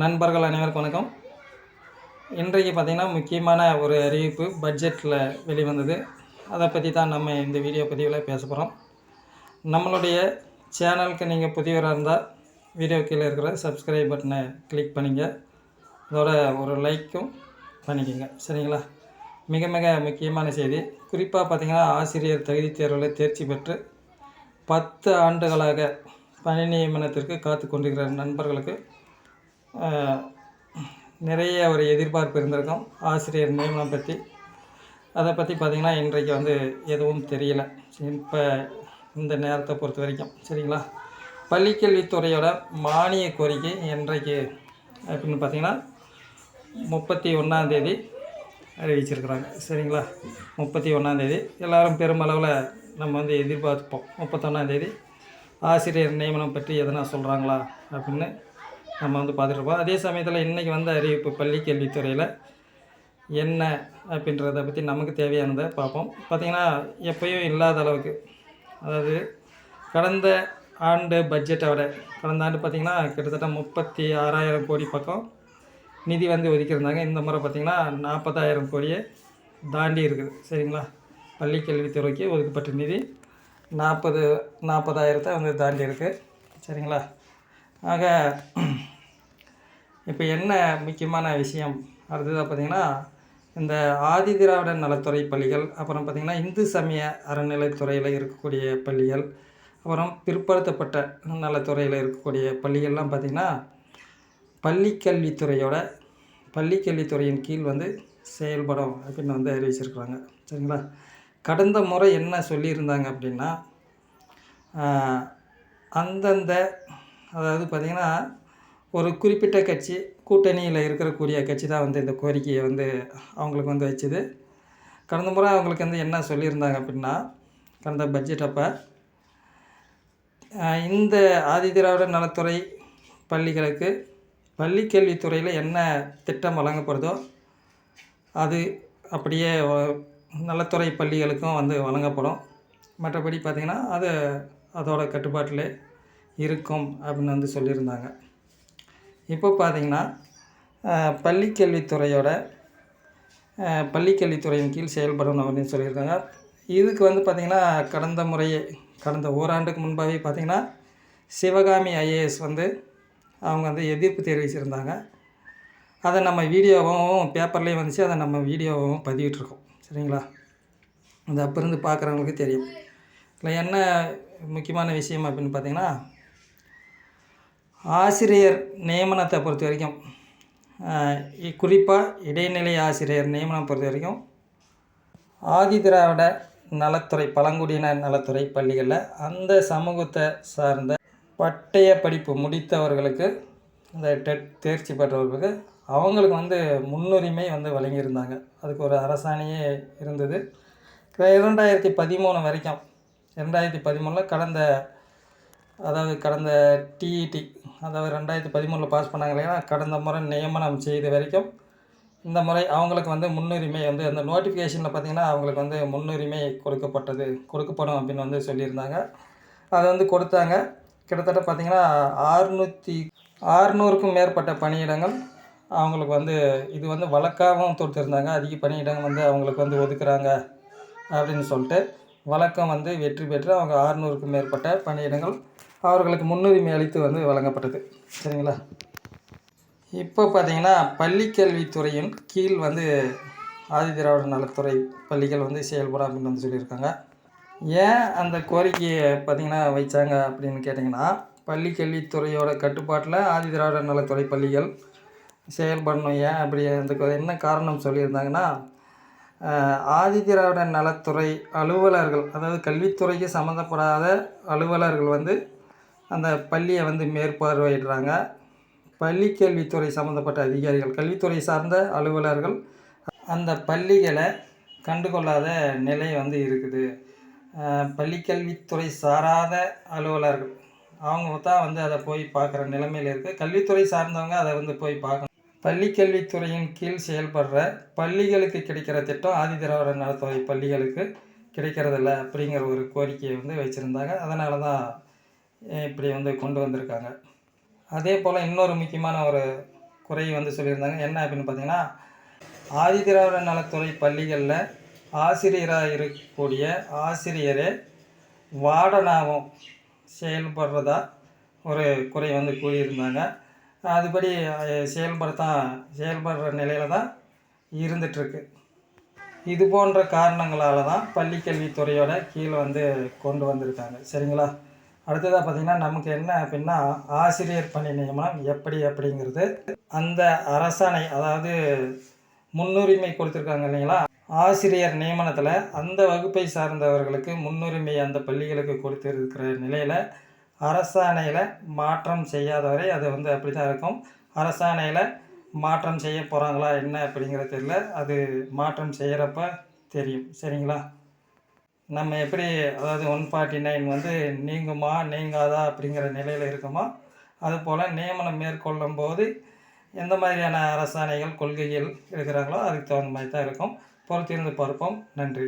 நண்பர்கள் அனைவருக்கும் வணக்கம். இன்றைக்கு பார்த்திங்கன்னா முக்கியமான ஒரு அறிவிப்பு பட்ஜெட்டில் வெளிவந்தது. அதை பற்றி தான் நம்ம இந்த வீடியோ பதிவில் பேச போகிறோம் நம்மளுடைய சேனலுக்கு நீங்கள் புதியவராக இருந்தால் வீடியோ கீழே இருக்கிற சப்ஸ்கிரைப் பட்டனை கிளிக் பண்ணிங்க. அதோட ஒரு லைக்கும் பண்ணிக்கோங்க. சரிங்களா? மிக மிக முக்கியமான செய்தி. குறிப்பாக பார்த்திங்கன்னா ஆசிரியர் தகுதி தேர்வில் தேர்ச்சி பெற்று பத்து ஆண்டுகளாக பணி நியமனத்திற்கு காத்து கொண்டிருக்கிற நண்பர்களுக்கு நிறைய ஒரு எதிர்பார்ப்பு இருந்திருக்கும். ஆசிரியர் நியமனம் பற்றி அதை பற்றி பார்த்திங்கன்னா இன்றைக்கு வந்து எதுவும் தெரியல. இப்போ இந்த நேரத்தை பொறுத்த வரைக்கும் சரிங்களா? பள்ளிக்கல்வித்துறையோட மானிய கோரிக்கை இன்றைக்கு அப்படின்னு பார்த்தீங்கன்னா முப்பத்தி ஒன்றாந்தேதி அறிவிச்சிருக்கிறாங்க. சரிங்களா? முப்பத்தி ஒன்றாந்தேதி எல்லோரும் பெருமளவில் நம்ம வந்து எதிர்பார்ப்போம். முப்பத்தொன்னாந்தேதி ஆசிரியர் நியமனம் பற்றி எதனா சொல்கிறாங்களா அப்படின்னு நம்ம வந்து பார்த்துட்ருப்போம். அதே சமயத்தில் இன்றைக்கி வந்த அறிவிப்பு பள்ளி கல்வித்துறையில் என்ன அப்படின்றத பற்றி நமக்கு தேவையானதை பார்ப்போம். பார்த்திங்கன்னா எப்பயும் இல்லாத அளவுக்கு அதாவது கடந்த ஆண்டு பட்ஜெட்டை விட கடந்த ஆண்டு பார்த்திங்கன்னா கிட்டத்தட்ட முப்பத்தி ஆறாயிரம் கோடி பக்கம் நிதி வந்து ஒதுக்கியிருந்தாங்க. இந்த முறை பார்த்திங்கன்னா நாற்பதாயிரம் கோடியை தாண்டி இருக்குது. சரிங்களா? பள்ளி கல்வித்துறைக்கு ஒதுக்கப்பட்ட நிதி நாற்பது நாற்பதாயிரத்தை வந்து தாண்டி இருக்குது சரிங்களா? ஆக இப்போ என்ன முக்கியமான விஷயம்? அடுத்ததாக பார்த்திங்கன்னா இந்த ஆதி திராவிட நலத்துறை பள்ளிகள் அப்புறம் பார்த்திங்கன்னா இந்து சமய அறநிலைத்துறையில் இருக்கக்கூடிய பள்ளிகள் அப்புறம் பிற்படுத்தப்பட்ட நலத்துறையில் இருக்கக்கூடிய பள்ளிகள்லாம் பார்த்திங்கன்னா பள்ளிக்கல்வித்துறையோட பள்ளிக்கல்வித்துறையின் கீழ் வந்து செயல்படும் அப்படின்னு வந்து அறிவிச்சிருக்கிறாங்க. சரிங்களா? கடந்த முறை என்ன சொல்லியிருந்தாங்க அப்படின்னா அந்தந்த அதாவது பார்த்திங்கன்னா ஒரு குறிப்பிட்ட கட்சி கூட்டணியில் இருக்கக்கூடிய கட்சி தான் வந்து இந்த கோரிக்கையை வந்து அவங்களுக்கு வந்து வச்சுது. கடந்த முறை அவங்களுக்கு வந்து என்ன சொல்லியிருந்தாங்க அப்படின்னா கடந்த பட்ஜெட் அப்போ இந்த ஆதிதிராவிட நலத்துறை பள்ளிகளுக்கு பள்ளி கல்வித்துறையில் என்ன திட்டம் வழங்கப்படுதோ அது அப்படியே நலத்துறை பள்ளிகளுக்கும் வந்து வழங்கப்படும். மற்றபடி பார்த்திங்கன்னா அது அதோடய கட்டுப்பாட்டில் இருக்கும் அப்படின்னு வந்து சொல்லியிருந்தாங்க. இப்போ பார்த்திங்கன்னா பள்ளி கல்வித்துறையோட பள்ளிக்கல்வித்துறையின் கீழ் செயல்படணும் அப்படின்னு சொல்லியிருக்காங்க. இதுக்கு வந்து பார்த்திங்கன்னா கடந்த முறையே கடந்த ஓராண்டுக்கு முன்பாகவே பார்த்திங்கன்னா சிவகாமி ஐஏஎஸ் வந்து அவங்க வந்து எதிர்ப்பு தெரிவிச்சிருந்தாங்க. அதை நம்ம வீடியோவும் பேப்பர்லேயும் வந்துச்சு. அதை நம்ம வீடியோவும் பதிவிட்டிருக்கோம். சரிங்களா? அது அப்போ இருந்து பார்க்குறவங்களுக்கு தெரியும். இல்லை என்ன முக்கியமான விஷயம் அப்படின்னு பார்த்தீங்கன்னா ஆசிரியர் நியமனத்தை பொறுத்த வரைக்கும் குறிப்பாக இடைநிலை ஆசிரியர் நியமனம் பொறுத்த வரைக்கும் ஆதிதிராவிட நலத்துறை பழங்குடியினர் நலத்துறை பள்ளிகளில் அந்த சமூகத்தை சார்ந்த பட்டய படிப்பு முடித்தவர்களுக்கு இந்த டெட் தேர்ச்சி பெற்றவர்களுக்கு அவங்களுக்கு வந்து முன்னுரிமை வந்து வழங்கியிருந்தாங்க. அதுக்கு ஒரு அரசாணையே இருந்தது. இரண்டாயிரத்தி பதிமூணு வரைக்கும் இரண்டாயிரத்தி பதிமூணில் கடந்த அதாவது கடந்த டிஇடி அதாவது ரெண்டாயிரத்தி பதிமூணில் பாஸ் பண்ணாங்க இல்லையா கடந்த முறை நியமனம் செய்த வரைக்கும் இந்த முறை அவங்களுக்கு வந்து முன்னுரிமை வந்து அந்த நோட்டிஃபிகேஷனில் பார்த்தீங்கன்னா அவங்களுக்கு வந்து முன்னுரிமை கொடுக்கப்பட்டது கொடுக்கப்படும் அப்படின்னு வந்து சொல்லியிருந்தாங்க. அதை வந்து கொடுத்தாங்க. கிட்டத்தட்ட பார்த்திங்கன்னா ஆறுநூற்றி ஆறுநூறுக்கும் மேற்பட்ட பணியிடங்கள் அவங்களுக்கு வந்து இது வந்து வழக்காகவும் தொடுத்திருந்தாங்க. அதிக பணியிடங்கள் வந்து அவங்களுக்கு வந்து ஒதுக்குறாங்க அப்படின்னு சொல்லிட்டு வழக்கம் வந்து வெற்றி பெற்று அவங்க ஆறுநூறுக்கும் மேற்பட்ட பணியிடங்கள் அவர்களுக்கு முன்னுரிமை அளித்து வந்து வழங்கப்பட்டது. சரிங்களா? இப்போ பார்த்தீங்கன்னா பள்ளிக்கல்வித்துறையின் கீழ் வந்து ஆதிதிராவிட நலத்துறை பள்ளிகள் வந்து செயல்படும் அப்படின்னு வந்து சொல்லியிருக்காங்க. ஏன் அந்த கோரிக்கையை பார்த்திங்கன்னா வைச்சாங்க அப்படின்னு கேட்டிங்கன்னா பள்ளிக்கல்வித்துறையோட கட்டுப்பாட்டில் ஆதிதிராவிட நலத்துறை பள்ளிகள் செயல்படணும். ஏன் அப்படி அந்த என்ன காரணம் சொல்லியிருந்தாங்கன்னா ஆதிதிராவிட நலத்துறை அலுவலர்கள் அதாவது கல்வித்துறைக்கு சம்மந்தப்படாத அலுவலர்கள் வந்து அந்த பள்ளியை வந்து மேற்பார்வையிடுறாங்க. பள்ளி கல்வித்துறை சம்மந்தப்பட்ட அதிகாரிகள் கல்வித்துறை சார்ந்த அலுவலர்கள் அந்த பள்ளிகளை கண்டுகொள்ளாத நிலை வந்து இருக்குது. பள்ளிக்கல்வித்துறை சாராத அலுவலர்கள் அவங்க தான் வந்து அதை போய் பார்க்குற நிலைமையில் இருக்குது கல்வித்துறை சார்ந்தவங்க அதை வந்து போய் பார்க்கணும். பள்ளிக்கல்வித்துறையின் கீழ் செயல்படுற பள்ளிகளுக்கு கிடைக்கிற திட்டம் ஆதிதிராவிட நலத்துறை பள்ளிகளுக்கு கிடைக்கிறதில்ல அப்படிங்கிற ஒரு கோரிக்கையை வந்து வச்சுருந்தாங்க. அதனால தான் இப்படி வந்து கொண்டு வந்திருக்காங்க. அதே போல் இன்னொரு முக்கியமான ஒரு குறை வந்து சொல்லியிருந்தாங்க. என்ன அப்படின்னு பார்த்தீங்கன்னா ஆதிதிராவிட நலத்துறை பள்ளிகளில் ஆசிரியராக இருக்கக்கூடிய ஆசிரியரே வார்டனாகவும் செயல்படுறதா ஒரு குறை வந்து கூறியிருந்தாங்க. அதுபடி அஹ், செயல்படத்தான் செயல்படுற நிலையில தான் இருந்துகிட்ருக்கு இது போன்ற காரணங்களால் தான் பள்ளிக்கல்வித்துறையோட கீழே வந்து கொண்டு வந்திருக்காங்க. சரிங்களா? அடுத்ததாக பார்த்தீங்கன்னா நமக்கு என்ன அப்படின்னா ஆசிரியர் பணி நியமனம் எப்படி அப்படிங்கிறது. அந்த அரசாணை அதாவது முன்னுரிமை கொடுத்துருக்காங்க இல்லைங்களா? ஆசிரியர் நியமனத்தில் அந்த வகுப்பை சார்ந்தவர்களுக்கு முன்னுரிமை அந்த பள்ளிகளுக்கு கொடுத்துருக்கிற நிலையில் அரசாணையில் மாற்றம் செய்யாதவரை அது வந்து அப்படி தான் இருக்கும். அரசாணையில் மாற்றம் செய்ய போகிறாங்களா என்ன அப்படிங்கிறது தெரியல. அது மாற்றம் செய்கிறப்ப தெரியும். சரிங்களா? நம்ம எப்படி அதாவது ஒன் ஃபார்ட்டி நைன் வந்து நீங்குமா நீங்காதா அப்படிங்கிற நிலையில் இருக்குமோ அதுபோல் நியமனம் மேற்கொள்ளும் போது எந்த மாதிரியான அரசாணைகள் கொள்கைகள் இருக்கிறாங்களோ அதுக்கு தகுந்த மாதிரி தான் இருக்கும். பொறுத்திருந்து பார்ப்போம். நன்றி.